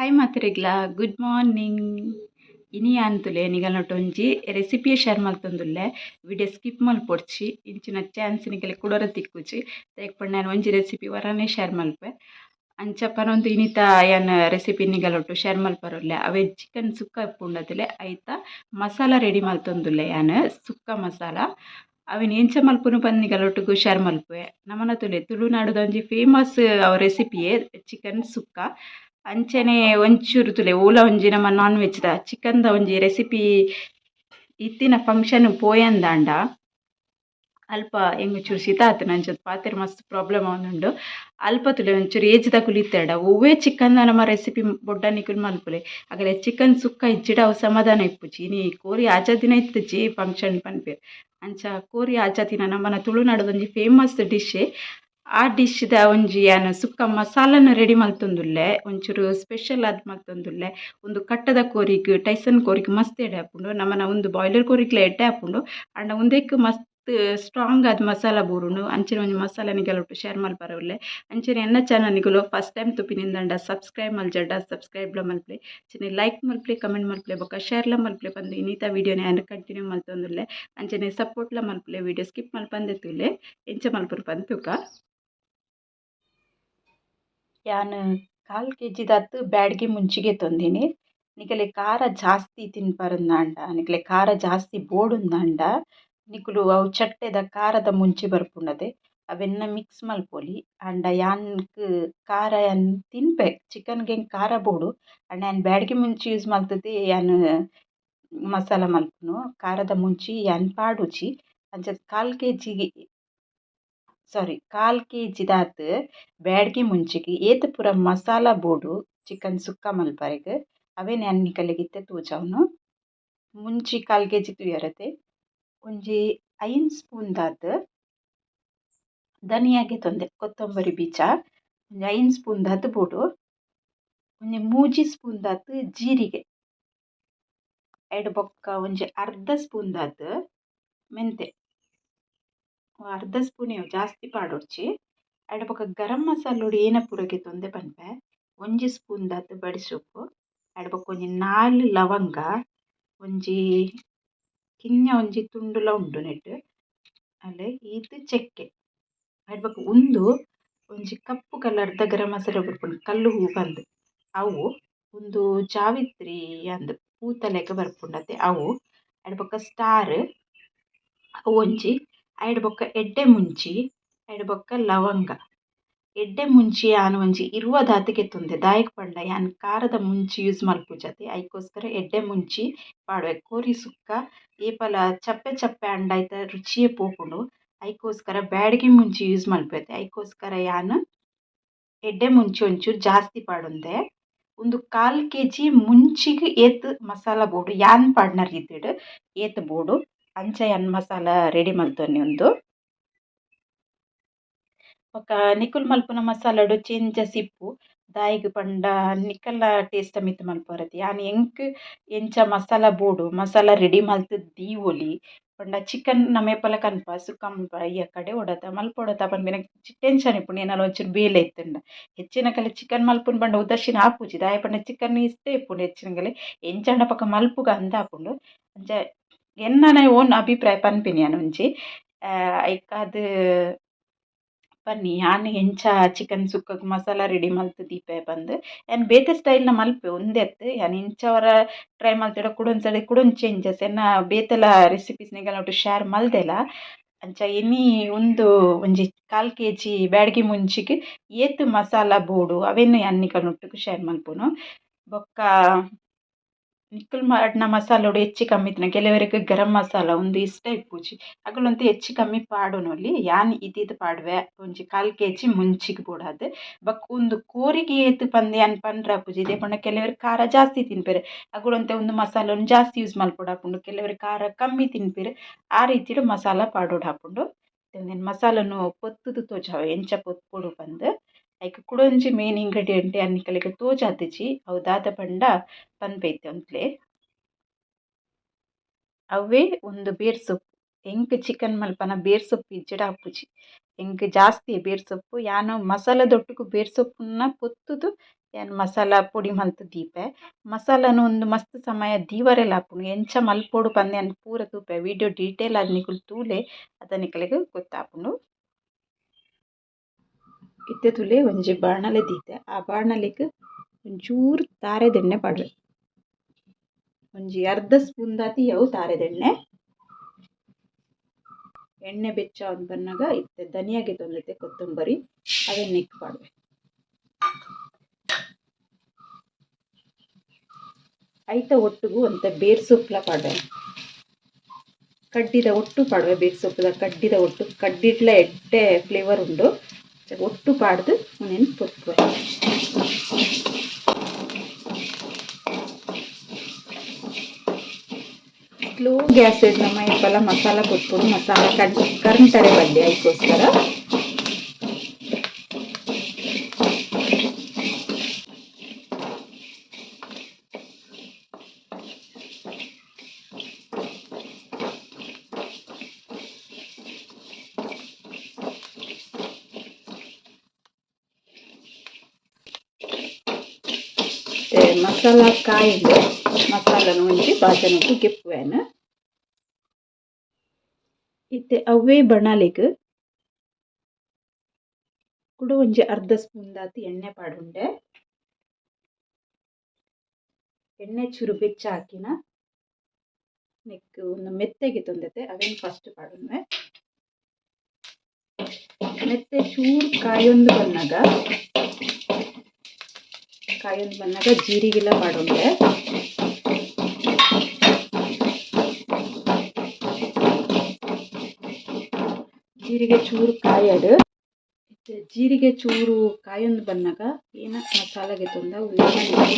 Hi ಮಾತ್ರೆಗ್ಲ. Good morning ಇನಿ ಅಂತುಲೆ ನಿಗಲೊಟ್ಟೊಂಜಿ ರೆಸಿಪಿಯೆ ಶೇರ್ ಮಲ್ತೊಂದುಲ್ಲೆ ವಿಡಿಯೋ ಸ್ಕಿಪ್ ಮಲ್ಪೊಡ್ಚಿ ಇಂಚಿನ ಚಾನ್ಸ್ ನಿಕಲೆ ಕುಡೊರ ತಿಕ್ಕುಜಿ ತೇಕ್ಪಂಡ ನಾನು ಒಂಜಿ ರೆಸಿಪಿ ವರನೆ ಶೇರ್ ಮಲ್ಪೆ ಅಂಚ ಪನೊಂದು ಇನಿತ ಯಾನ್ ರೆಸಿಪಿ ನಿಗಲೊಟ್ಟು ಶೇರ್ ಮಲ್ಪರೊಲ್ಲೆ ಅವೆ ಚಿಕನ್ ಸುಕ್ಕ ಇಪ್ಪುಂಡತುಲೆ, ಐತ ಮಸಾಲ ರೆಡಿ ಮಲ್ತೊಂದುಲ್ಲೆ ಯಾನ್. ಸುಕ್ಕ ಮಸಾಲ. ಅವಿನ ಎಂಚ ಮಲ್ಪುನು ಪಂದ್ ನಿಗಲೊಟ್ಟುಗು ಶೇರ್ ಮಲ್ಪುವೆ ನಮನ ತುಲೆ ತುಳುನಾಡುದ ಒಂಜಿ ಫೇಮಸ್ ರೆಸಿಪಿಯೇ ಚಿಕನ್ ಸುಕ್ಕ. ಅಂಚನೆ ಒಂಚೂರು ತುಲೆ, ಓಲ ಒಂಜಿ ನಮ ನಾನ್ ವೆಜ್ ದ, ಚಿಕನ್ ದ ಒಂಜಿ ರೆಸಿಪಿ ಇತ್ತಿನ ಫಂಕ್ಷನ್ ಪೋಯಂದಾಂಡ ಅಲ್ಪ ಎಂಕ್ ಚೂರು ಶೀತ ಆತುಂಡು ಅಂಚಾದ್ ಪಾತೆರ್ ಮಸ್ತ್ ಪ್ರಾಬ್ಲಮ್ ಆವೊಂದುಂಡು ಅಲ್ಪ ತುಲೆ ಒಂಚೂರು ಏಜ್ ದ ಕುಲಿತೆಡ ಒವ್ವೇ ಚಿಕನ್ ದ ನಮ ರೆಸಿಪಿ ಬೊಡ್ಡನಿಕುಲು ಮಲ್ಪುಲೆ ಆಗಲೇ ಚಿಕನ್ ಸುಕ್ಕ ಇಜ್ಜಿಡ ಅವು ಸಮಾಧಾನ ಇಪ್ಪುಜಿ. ಇನಿ ಕೋರಿ ಆಜಾದಿನ ಇತ್ತುಜಿ ಫಂಕ್ಷನ್ ಪನ್ಪೆರ್ ಅಂಚ ಕೋರಿ ಆಜಾದಿನ ನಮ್ಮನ ತುಳುನಾಡದೊಂಜಿ ಫೇಮಸ್ ಡಿಶ್ಶೆ ಆ ದ ಒಂಜಿ ಯಾನ್ ಸುಕ್ಕ ಮಸಾಲನ ರೆಡಿ ಮಲ್ತೊಂದುಲ್ಲೆ, ಒಂಚೂರು ಸ್ಪೆಷಲ್ ಆದ್ ಮಲ್ತೊಂದುಲ್ಲೆ ಉಂದು ಕಟ್ಟದ ಕೋರಿಗ್ ಟೈಸನ್ ಕೋರಿಗೆ ಮಸ್ತ್ ಎಡೆ ಆಪುಂಡು ನಮನ ಉಂದು ಬಾಯ್ಲರ್ ಕೋರಿಕ್ಲ ಎಡ್ಡೆ ಆಪುಂಡು ಅಂಡ ಉಂದೆಕ್ ಮಸ್ತ್ ಸ್ಟ್ರಾಂಗ್ ಆದ್ ಮಸಾಲ ಬೂರುಂಡು ಅಂಚಿನ ಒಂಜಿ ಮಸಾಲ ನಿಗಲೊಟ್ಟು ಶೇರ್ ಮಲ್ ಉಲ್ಲೆ ಅಂಚನೆ ಎನ್ನ ಚಾನಲ್ ನಿಗಲು ಫಸ್ಟ್ ಟೈಮ್ ತುಪ್ಪಿನಿಂದ ಸಬ್ಸ್ಕ್ರೈಬ್ ಮಲ್ಜಡ್ಡ ಸಬ್ಸ್ಕ್ರೈಬ್ಲ ಮಲ್ಪ್ಲೆ. ಚಿನ್ನ ಲೈಕ್ ಮಲ್ಪ್ಲೆ ಕಮೆಂಟ್ ಮಲ್ಪಲೆ, ಬೊಕ ಶೇರ್ಲ ಮಲ್ಪ್ಲೆ ಬಂದು ಇನ್ನಿತ ವಿಡಿಯೋನೆ ಯಾನ್ ಕಂಟಿನ್ಯೂ ಮಲ್ತೊಂದುಲ್ಲೆ. ಅಂಚನೆ ಸಪೋರ್ಟ್ ಲ ಮಲ್ಪ್ಲೆ ವಿಡಿಯೋ ಸ್ಕಿಪ್ ಮಲ್ಪಂದೆತ್ತುಲ್ಲೆ ಎಂಚ ಮಲ್ಪುರು ಪಂದ್ ತುಕ ಯಾನ್, ಕಾಲ್ ಕೆ ಅತ್ತ್ ಬ್ಯಾಡ್ಗಿ ಮುಂಚಿಗೆ ತೊಂದಿನಿ. ನಿಕಲೆ ಖಾರ ಜಾಸ್ತಿ ತಿನ್ಪರಂದಾಂಡ ನಿಕಲೆ ಖಾರ ಜಾಸ್ತಿ ಬೋಡುಂದಾಂಡ ನಿಕುಲು ಅವು ಚಟ್ಟೆದ ಖಾರದ ಮುಂಚಿ ಬರ್ಪುಂಡತೆ ಅವೆನ್ನ ಮಿಕ್ಸ್ ಮಲ್ಪೊಲಿ. ಆಂಡ ಯಾನ್ಕ್ ಖಾರ ಯಾನ್ ತಿನ್ಪೆ ಚಿಕನ್ಗೆ ಖಾರ ಬೋಡು ಆಂಡ ಯಾನ್ ಬ್ಯಾಡ್ಗಿ ಮುಂಚಿ ಯೂಸ್ ಮಲ್ತುದೆ ಯಾನ್ ಮಸಾಲ ಮಲ್ಪುನು. ಖಾರದ ಮುಂಚಿ ಯಾನ್ ಪಾಡುಜಿ ಅಂಚಾದ್ ಕಾಲ್ ಕೆ ಜಿಗೆ ಸಾರಿ ಕಾಲ್ ಕೆ ಜಿದಾತ್, ಬ್ಯಾಡ್ಗಿ ಮುಂಚಿಗೆ, ಏತ್ ಪೂರ ಮಸಾಲ ಬೋಡು, ಚಿಕನ್ ಸುಕ್ಕ ಮಲ್ಪರೆಗ್ ಅವೆನ್ ಯಾನ್ ಕಲೆಗಿತ್ತೆ ತೋಜಾವ್ನು. ಮುಂಚಿ ಕಾಲ್ ಕೆ ಜಿ ತೂಯರತೆ ಒಂಜಿ ಐನ್ ಸ್ಪೂನ್ ದಾತ್ ಧನಿಯಾಗೆ ತೊಂದೆ, ಕೊತ್ತಂಬರಿ ಬೀಜ, ಒಂಜಿ ಐನ್ ಸ್ಪೂನ್ ದಾತ್ ಬೋಡು. ಒಂಜಿ ಮೂಜಿ ಸ್ಪೂನ್ ದಾತ್ ಜೀರಿಗೆ. ಐಡ್ ಬೊಕ್ಕ ಒಂಜಿ ಅರ್ಧ ಸ್ಪೂನ್ ದಾತ್ ಮೆಂತೆ ಅರ್ಧ ಸ್ಪೂನೆ ಜಾಸ್ತಿ ಪಾಡೊಡ್ಚಿ. ಐಡ ಬೊಕ ಗರಂ ಮಸಾಲೊಡು ಏನ ಪೂರಗೆ ತೊಂದೆ ಪನ್ಪೆ ಒಂಜಿ ಸ್ಪೂನ್ ದಾತ್ ಬಡಿಸೊಪ್ಪು ಐಡ ಬೊಕ ಒಂಜಿ ನಾಲ್ ಲವಂಗ, ಒಂಜಿ ಕಿನ್ನ ಒಂಜಿ ತುಂಡುಲ ಉಂಡು ನೆಟ್ ಅಲೆ ಈತ್ ಚೆಕ್ಕೆ. ಐಡ ಬೊಕ ಉಂದು ಒಂಜಿ ಕಪ್ಪು ಕಲರ್ದ ಗರಂ ಮಸಾಲ ಬುಡ್ಪುಂಡು ಕಲ್ಲು ಹೂ ಪಂದ್ ಅವು ಉಂದು ಜಾವಿತ್ರಿ ಅಂದ್ ಪೂತ ಲೆಕ ಬರ್ಪುಂಡತೆ ಅವು ಐಡ ಬೊಕ ಸ್ಟಾರ್, ಅವು ಒಂಜಿ ಐಡ್ ಬೊಕ್ಕ ಎಡ್ಡೆ ಮುಂಚಿ ಐಡ್ ಬೊಕ್ಕ ಲವಂಗ. ಎಡ್ಡೆ ಮುಂಚಿ ಯಾನ್ ಒಂಜಿ ಇರುವ ದಾತಿಗೆ ತುಂದೆ ದಾಯಕ್ ಪಂಡ ಯಾನ್ ಕಾರದ ಮುಂಚಿ ಯೂಸ್ ಮಲ್ಪುಜತೆ ಐಕೋಸ್ಕರ ಎಡ್ಡೆ ಮುಂಚಿ ಪಾಡ್ವೆ. ಕೋರಿ ಸುಕ್ಕ, ಏಪಲ ಚಪ್ಪೆ ಚಪ್ಪೆ ಅಂಡ ಐತ ರುಚಿಯೇ ಪೋಪುಂಡು. ಐಕೋಸ್ಕರ ಬ್ಯಾಡ್ಗೆ ಮುಂಚಿ ಯೂಸ್ ಮಲ್ಪುವೆತೆ ಐಕೋಸ್ಕರ ಯಾನ್ ಎಡ್ಡೆ ಮುಂಚಿ ಒಂಚೂರು ಜಾಸ್ತಿ ಪಾಡೊಂದೆ. ಒಂದು ಕಾಲ್ ಕೆ ಜಿ ಮುಂಚಿಗೆ ಏತ್ ಮಸಾಲ ಬೋಡು, ಯಾನ್ ಪಾಡ್ನ ರೀತಿಡ್ ಏತ್ ಬೋಡು. ಅಂಚ ಯಾನ್ ಮಸಾಲ ರೆಡಿ ಮಲ್ತೊನ್ನಿ ಉಂದು ಬೊಕ ನಿಕುಲು ಮಲ್ಪುನ ಮಸಾಲಡು ಚೇಂಜ ಸಿಪ್ಪು ದಾಯಿಗ್ ಪಂಡ ನಿಕಲ್ನ ಟೇಸ್ಟ್ ಮಿತ್ತ್ ಮಲ್ಪೊರತೆ ಯಾನ್ ಎಂಕ್ ಎಂಚ ಮಸಾಲ ಬೋಡು ಮಸಾಲ ರೆಡಿ ಮಲ್ತುದು ದೀವೊಲಿ ಪಂಡ ಚಿಕನ್ ನಮ ಏಪಲ ಕನ್ಪ ಸುಕ್ಕ ಮಲ್ಪ ಅಯ್ಯ ಕಡೆ ಒಡತ ಮಲ್ಪೊಡತ ಪನ್ಪಿನ ಟೆನ್ಷನ್ ಇಪ್ಪುಂಡು ಏನಾಲ ಒಂಚೂರು ಬೇಲೆ ಇತ್ತಂಡ ಹೆಚ್ಚಿನಕಲೆ ಚಿಕನ್ ಮಲ್ಪುನು ಪಂಡ ಉದಾಸೀನ ಆಪುಜಿ ದಾಯೆ ಪಂಡ ಚಿಕನ್ ಇಷ್ಟೇ ಇಪ್ಪುಂಡು ಹೆಚ್ಚಿನಕಲೆ ಎಂಚಾಂಡ ಪಕ್ಕ ಮಲ್ಪುಗ ಅಂದಾಪುಂಡು ಅಂಚ ಓನ್ ಅಭಿಪ್ರಾಯ ಪನ್ಪಿನಿ ಯಾನ್ ಒಂಜಿ ಐಕ್ ಅದ್ ಪನ್ನಿ ಯಾನ್ ಎಂಚ ಚಿಕನ್ ಸುಕ್ಕಗ್ ಮಸಾಲ ರೆಡಿ ಮಲ್ತುದೀಪೆ ಪಂದ್ ಯಾನ್ ಬೇತೆ ಸ್ಟೈಲ್ನ ಮಲ್ಪೆ ಉಂದೆತ್ ಯಾನ್ ಇಂಚವರ ಟ್ರೈ ಮಲ್ತಿಡ ಕುಡೊಂಜಿ ಸರ್ತಿ ಕುಡೊಂಜಿ ಚೇಂಜಸ್ ಎನ್ನ ಬೇತೆಲ ರೆಸಿಪೀಸ್ ನಿಕಲ್ನೊಟ್ಟು ಶೇರ್ ಮಲ್ದೆಲ ಅಂಚ ಎನಿ ಉಂದು ಒಂಜಿ ಕಾಲ್ ಕೆ ಜಿ ಬ್ಯಾಡ್ಗಿ ಮುಂಚಿಗ್ ಏತ್ ಮಸಾಲ ಬೋಡು ಅವೆನ್ ಯಾನ್ ನಿಕಲ್ನೊಟ್ಟುಗು ಶೇರ್ ಮಲ್ಪುನು ಬೊಕ್ಕ ನಿಕುಲು ಪಾಡ್ನ ಮಸಾಲೊಡು ಹೆಚ್ಚಿ ಕಮ್ಮಿ ಇತ್ತಿನ ಕೆಲವರಿಗೆ ಗರಂ ಮಸಾಲ ಉಂದು ಇಷ್ಟ ಇಪ್ಪುಜಿ ಅಕುಲೊಂತು ಹೆಚ್ಚಿ ಕಮ್ಮಿ ಪಾಡೊನೊಲಿ ಯಾನ್ ಇದಿದ್ ಪಾಡ್ವೆ. ಒಂಜಿ ಕಾಲ್ ಕೆ ಜಿ ಮುಂಚಿಗ್ ಬೋಡಾದ್ ಬೊಕ ಉಂದು ಕೋರಿಗೆ ಏತ್ ಪಂದ್ ಯಾನ್ ಪಂಡ್ರೆ ಆಪುಜಿ ಇದೇ ಪಂಡ ಕೆಲವೆರ್ ಖಾರ ಜಾಸ್ತಿ ತಿನ್ಪೆರ್. ಅಕುಲೊಂತೆ ಒಂದು ಮಸಾಲೊಂದು ಜಾಸ್ತಿ ಯೂಸ್ ಮಲ್ಪೊಡು ಆಪುಂಡು ಕೆಲವೆರ್ ಖಾರ ಕಮ್ಮಿ ತಿನ್ಪೆರ್. ಆ ರೀತಿಡ್ ಮಸಾಲ ಪಾಡೊಡು ಆಪುಂಡು ಮಸಾಲನ್ ಪೊತ್ತುದು ತೋಜಾವೆ. ಎಂಚ ಪೊತ್ಪೊಡು ಪಂದ್. ಐಕ್ ಮೇನ್ ಇಂಗ್ರೀಡಿಯೆಂಟ್ ಯಾನ್ ನಿಕಲೆಗ್ ತೋಜಾತಿಜಿ ಅವು ದಾದ ಪಂಡ ಪನ್ಪೈತೆ ಅವೇ ಉಂದು ಬೇರ್ ಸೊಪ್ಪು ಎಂಕ್ ಚಿಕನ್ ಮಲ್ಪನ ಬೇರ್ ಸೊಪ್ಪು ಇಜ್ಜಡ ಆಪುಜಿ ಎಂಕ್ ಜಾಸ್ತಿ ಬೇರ್ ಸೊಪ್ಪು, ಯಾನು ಮಸಾಲ ದೊಟ್ಟುಗು ಬೇರ್ ಸೊಪ್ಪುನ ಪೊತ್ತುದು, ಏನು ಮಸಾಲ ಪೊಡಿ ಮಲ್ತ್ ದೀಪೆ. ಮಸಾಲನು ಒಂದು ಮಸ್ತ್ ಸಮಯ ದೀವರೆಲ ಆಪುಂಡು ಎಂಚ ಮಲ್ಪೊಡು ಪಂದೆ ಅನ್ ಪೂರ ತೂಪೆ. ವಿಡಿಯೋ ಡೀಟೇಲ್ ಆದ್ ತೂಲೆ ಅತ ನಿಕುಲೆಗ್ ಗೊತ್ತಾಪುಂಡು ಒಂಜಿ ಬಾಣಲೆ ದೀತೆ. ಆ ಬಾಣಲೆಗ್ ಒಂಚೂರು ತಾರೆದೆಣ್ಣೆ ಪಾಡ್ವೆ. ಒಂಜಿ ಅರ್ಧ ಸ್ಪೂನ್ ದಾತಿ ಅವು ತಾರೆದೆಣ್ಣೆ. ಎಣ್ಣೆ ಬೆಚ್ಚ ಆವೊಂದು ಬಂದಾಗ ಇತ್ತೆ ಧನಿಯಾಗೆ ತೊಂದೆತೆ ಕೊತ್ತಂಬರಿ. ಅದನ್ನ ಇಕ್ ಪಾಡ್ವೆ. ಐತ ಒಟ್ಟುಗು ಅಂತ ಬೇರ್ ಸೊಪ್ಪುಲ ಪಾಡ್ವೆ. ಕಡ್ಡಿದ ಒಟ್ಟು ಪಾಡ್ವೆ ಬೇರ್ ಸೊಪ್ಪದ ಕಡ್ಡಿದ ಒಟ್ಟು. ಕಡ್ಡಿಡ್ಲ ಎಡ್ಡೆ ಫ್ಲೇವರ್ ಉಂಡು. ಒಟ್ಟು ಪಾಡ್ದು ಉನೇನು ಪೊತ್ವೆ ಸ್ಲೋ ಗ್ಯಾಸ್ ನಮ್ಮ ಇಪ್ಪಲ ಮಸಾಲ ಕೊಟ್ಬಿಡು ಮಸಾಲ ಕಡ್ ಕರ್ಂಟರೆ ಬಲ್ಲೆ ಅದಕ್ಕೋಸ್ಕರ ಮಸಾಲ ಕಾಯಿಲೆ ಮಸಾಲನ ಒಂಜಿ ಬಾಜನಕ್ಕೆ ಗಿಪ್ಪುವೆನ್ ಇತ್ತೆ ಅವೇ ಬಣಲೆಗ್. ಕುಡು ಒಂಜಿ ಅರ್ಧ ಸ್ಪೂನ್ ದಾತಿ ಎಣ್ಣೆ ಪಾಡುಂಡೆ. ಎಣ್ಣೆ ಚೂರು ಬೆಚ್ಚ ಹಾಕಿನ ನೆಕ್ ಒಂದು ಮೆತ್ತೆಗೆ ತೊಂದತೆ, ಅವೇನು ಫಸ್ಟ್ ಪಾಡುವೆ ಮೆತ್ತೆ ಚೂರು ಕಾಯೊಂದು ಬನ್ನಗ ಕಾಯೊಂದು ಬಂದಾಗ ಜೀರಿಗೆಲ್ಲ ಮಾಡೋಂಗೆ. ಜೀರಿಗೆ ಚೂರು ಕಾಯಡ್ ಜೀರಿಗೆ ಚೂರು ಕಾಯೊಂದು ಬಂದಾಗ ಏನ ಮಸಾಲೆಗೆ ತೊಂದ ಉಳ್ಳಾಗಡ್ಡಿ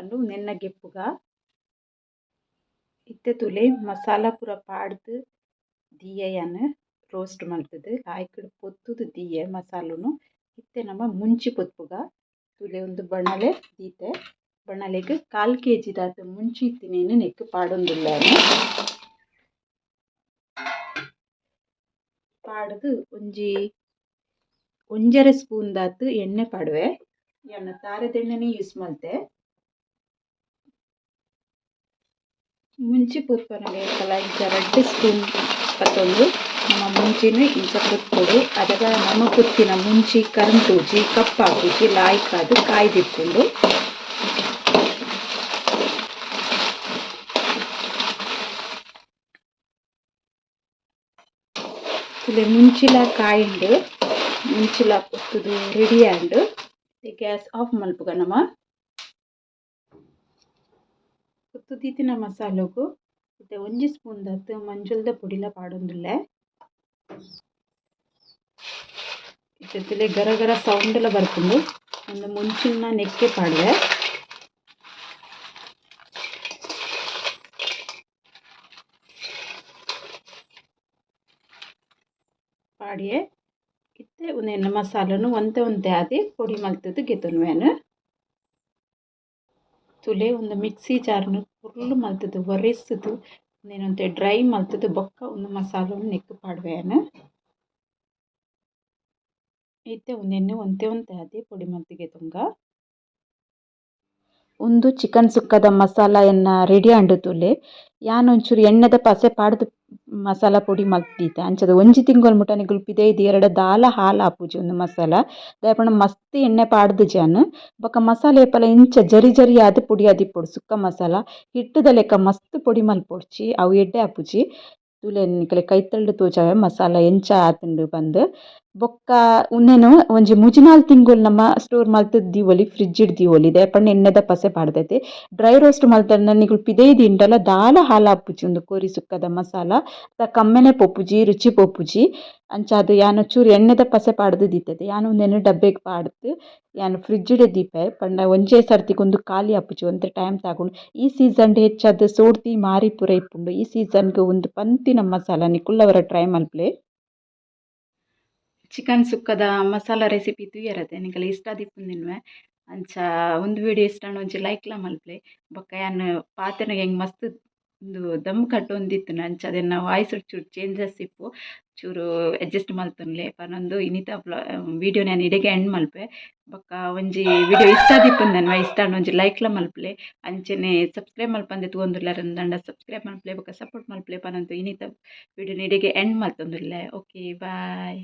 ಪಾಡ್ವೆ ಒಂದು ರೋಸ್ಟ್ ಅಂಡು ನೆನ್ನ ಗೆಪ್ಪುಗ. ಇತ್ತೆ ತುಲೆ ಮಸಾಲ ಪೂರ ಪಾಡ್ದ್ ದೀಯೆಯನ್ ರೋಸ್ಟ್ ಮಲ್ತುದು ಲಾಯ್ಕುಡು ಪೊತ್ತುದು ದೀಯೆ ಮಸಾಲುನು. ಇತ್ತೆ ನಮ ಮುಂಚಿ ಪೊಪ್ಪುಗ ತುಲೆ ಒಂದು ಬಣಲೆ ದೀತೆ. ಬಣಲೆಗ್ ಕಾಲ್ ಕೆ ಜಿ ದಾತ ಮುಂಚಿ ಇತ್ತಿನೇನು ನೆಕ್ ಪಾಡೊಂದುಲ್ಲೆರ್ ಪಾಡ್ದ್ ಒಂಜಿ ಒಂಜರೆ ಸ್ಪೂನ್ ದಾತ್ ಎಣ್ಣೆ ಪಾಡ್ವೆ. ಯಾನ್ ತಾರೆದೆಣ್ಣೆನೆ ಯೂಸ್ ಮಲ್ತೆ ಮುಂಚಿ ಪೊರ್ಪುನಗ ಏಪಲ ಇಂಚ ರಡ್ಡ್ ಸ್ಪೂನ್ ಪತೊಂದು ನಮ ಮುಂಚಿನ್ ಇಂಚ ಪೊಪ್ಪೊಡು ಅದಾಗ ನಮ ಪೊತ್ತಿನ ಮುಂಚಿ ಕರ್ಂಟುಜಿ ಕಪ್ಪಾಪುಜಿ ಲಾಯ್ಕಾದ್ ಕಾಯ್ದಿಪ್ಪುಂಡು ತುಲೆ ಮುಂಚಿಲ ಕಾಯಿಂಡ್ ಮುಂಚಿಲ ಪೊತ್ತುದು ರೆಡಿ ಆಂಡ್ ಗ್ಯಾಸ್ ಆಫ್ ಮಲ್ಪುಗ ನಮ ಪೊತ್ತು ದೀತಿನ ಮಸಾಲೆಗು ಇತ್ತೆ ಒಂಜಿ ಸ್ಪೂನ್ ದತ್ತ ಮಂಜುಲ್ದ ಪುಡಿಲ ಪಾಡೊಂದುಲ್ಲೆ. ಇತ್ತೆ ತುಲೆ ಗರ ಗರ ಸೌಂಡೆಲ್ಲ ಬರ್ಪುಂಡು ಒಂದು ಮುಂಚಿನ ನೆಕ್ಕೆ ಪಾಡುವೆ. ಪಾಡಿಯೆ ಇತ್ತೆ ಉಂದೆನ ಮಸಾಲನು ಒಂತೆ ಒಂತೆ ಆದಿ ಪುಡಿ ಮಲ್ತದ್ದು ಗೆತ್ತುನ್ವೇನು. ತುಲೆ ಒಂದು ಮಿಕ್ಸಿ ಜಾರ್ನು ಫುಲ್ ಮಲ್ತುದು ಒರೆಸ್ದ್ ಉಂದೆನ್ ಡ್ರೈ ಮಲ್ತುದು, ಬೊಕ್ಕ ಉಂದು ಮಸಾಲೆನ್ ನೆಕ್ಕ್ ಪಾಡ್ವೆನ್ ಇತ್ತೆ ಉಂದೆನ್ ಒಂತೆ ಒಂತೆ ಆದಿ ಪುಡಿ ಮಲ್ತಿಗೆ ತುಂಗ. ಉಂದು ಚಿಕನ್ ಸುಕ್ಕದ ಮಸಾಲ ರೆಡಿ ಆಂಡ್ ತುಲೆ. ಯಾನ್ ಒಂಚೂರು ಎಣ್ಣೆದ ಪಸೆ ಪಾಡ್ದ್ ಮಸಾಲ ಪೊಡಿ ಮಲ್ತ್ ಅಂಚಾದ್ ಒಂಜಿ ತಿಂಗೊಲು ಮುಟ ನಿಕುಲು ಪಿದಯ್ದು ಎರಡು ದಾಲ ಹಾಲ್ ಆಪುಜಿ ಉಂದು ಮಸಾಲ. ದಾಯೆ ಪಂಡ ಮಸ್ತ್ ಎಣ್ಣೆ ಪಾಡ್ದ್ ಜಾನ್. ಬೊಕ ಮಸಾಲೆ ಏಪಲ ಇಂಚ ಜರಿ ಜರಿ ಆದ್ ಪೊಡಿ ಆದಿಪ್ಪೊಡು ಸುಕ್ಕ ಮಸಾಲ. ಹಿಟ್ಟುದ ಲೆಕ್ಕ ಮಸ್ತ್ ಪೊಡಿ ಮಲ್ಪೊಡ್ಚಿ ಅವು ಎಡ್ಡೆ ಆಪುಜಿ. ತೂಲೆ ನಿಕುಲೆಗ್ ಕೈತಲ್ಡ್ ತೋಜಾವೆ ಮಸಾಲ. ಎಂಚ ಆತುಂಡು ಪಂದ್ ಬೊಕ್ಕ ಉಂದೆನ್ ಒಂಜಿ ಮುಜಿನಾಲ್ ತಿಂಗುಲ್ ನಮ್ಮ ಸ್ಟೋರ್ ಮಲ್ತ್ ದೀವೊಲಿ ಫ್ರಿಡ್ಜ್ ಡ್ ದೀವೊಲಿ ಪಂಡ ಎಣ್ಣೆದ ಪಸೆ ಪಾಡ್ದೈತೆ ಡ್ರೈ ರೋಸ್ಟ್ ಮಲ್ತ ನಿಕುಲು ಪಿದೇ ದಿಂಡಲ ದಾಲ ಹಾಲಾಪುಜಿ ಒಂದು ಕೋರಿ ಸುಕ್ಕದ ಮಸಾಲ ದ ಕಮ್ಮೆನೆ ಪೊಪ್ಪುಜಿ ರುಚಿ ಪೊಪ್ಪುಜಿ ಅಂಚ ಅದು ಯಾನ್ ಚೂರು ಎಣ್ಣೆದ ಪಸೆ ಪಾಡ್ದು ದಿತ್ತದೆ ಯಾನು ಉಂದೆನ್ ಡಬ್ಬೆಗ್ ಪಾಡ್ದು, ಯಾನು ಫ್ರಿಡ್ಜ್ ಡ್ ದೀಪೆ, ಪಂಡ ಒಂಜೇ ಸರ್ತಿಗ್ ಉಂದು ಕಾಲಿ ಆಪುಜಿ ಒಂತೆ ಟೈಮ್ ತಗೊಂಡು, ಈ ಸೀಸನ್ ಹೆಚ್ಚಾದ ಸೋಡ್ತಿ ಮಾರಿ ಪೂರ ಇಪ್ಪುಂಡು. ಈ ಸೀಸನ್ ಒಂದು ಪಂತಿನ ಮಸಾಲ ನಿಕುಲ್ಲವರ ಟ್ರೈ ಮಲ್ಪುಲೆ. ಚಿಕನ್ ಸುಕ್ಕದ ಮಸಾಲ ರೆಸಿಪಿ ತುಯರತೆ ನಿಕಲ್ ಇಷ್ಟ ಆದಿಪ್ಪುಂದೆನ್ವೆ ಅಂಚ ಒಂದು ವಿಡಿಯೋ ಇಷ್ಟ ಒಂಜಿ ಲೈಕ್ ಲ ಮಲ್ಪ್ಲೆ ಬೊಕ್ಕ ಯಾನ್ ಪಾತೆರ್ನಗ ಹೆಂಗೆ ಮಸ್ತ್ ಒಂದು ದಮ್ ಕಟ್ಟೊಂದಿತ್ತು ಅಂಚ ಅದನ್ನು ವಾಯ್ಸ್ ಚೂರು ಚೇಂಜಸ್ ಇಪ್ಪು ಚೂರು ಅಡ್ಜಸ್ಟ್ ಮಲ್ತೊನ್ಲೆ. ಪನೊಂದು ಇನ್ನಿತ ವಿಡಿಯೋ ನಾನು ಇಡೆಗೆ ಎಂಡ್ ಮಲ್ಪೆ. ಬೊಕ್ಕ ಒಂಜಿ ವಿಡಿಯೋ ಇಷ್ಟ ಆದಿಪ್ಪುಂದೆನ್ವೆ ಇಷ್ಟ ಒಂಜಿ ಲ ಮಲ್ಪ್ಲೆ ಅಂಚನೆ ಸಬ್ಸ್ಕ್ರೈಬ್ ಮಲ್ಪಂದೆ ತೂವೊಂದುಲ್ಲೆರ್ ದಾಂಡ ಸಬ್ಸ್ಕ್ರೈಬ್ ಮಲ್ಪ್ಲೆ ಬೊಕ್ಕ ಸಪೋರ್ಟ್ ಮನ್ಪುಲೆ ಪನೊಂದು ಇನಿತ ವಿಡಿಯೋನ ಇಡೆಗೆ ಎಂಡ್ ಮಲ್ತೊಂದುಲ್ಲೆ ಓಕೆ ಬಾಯ್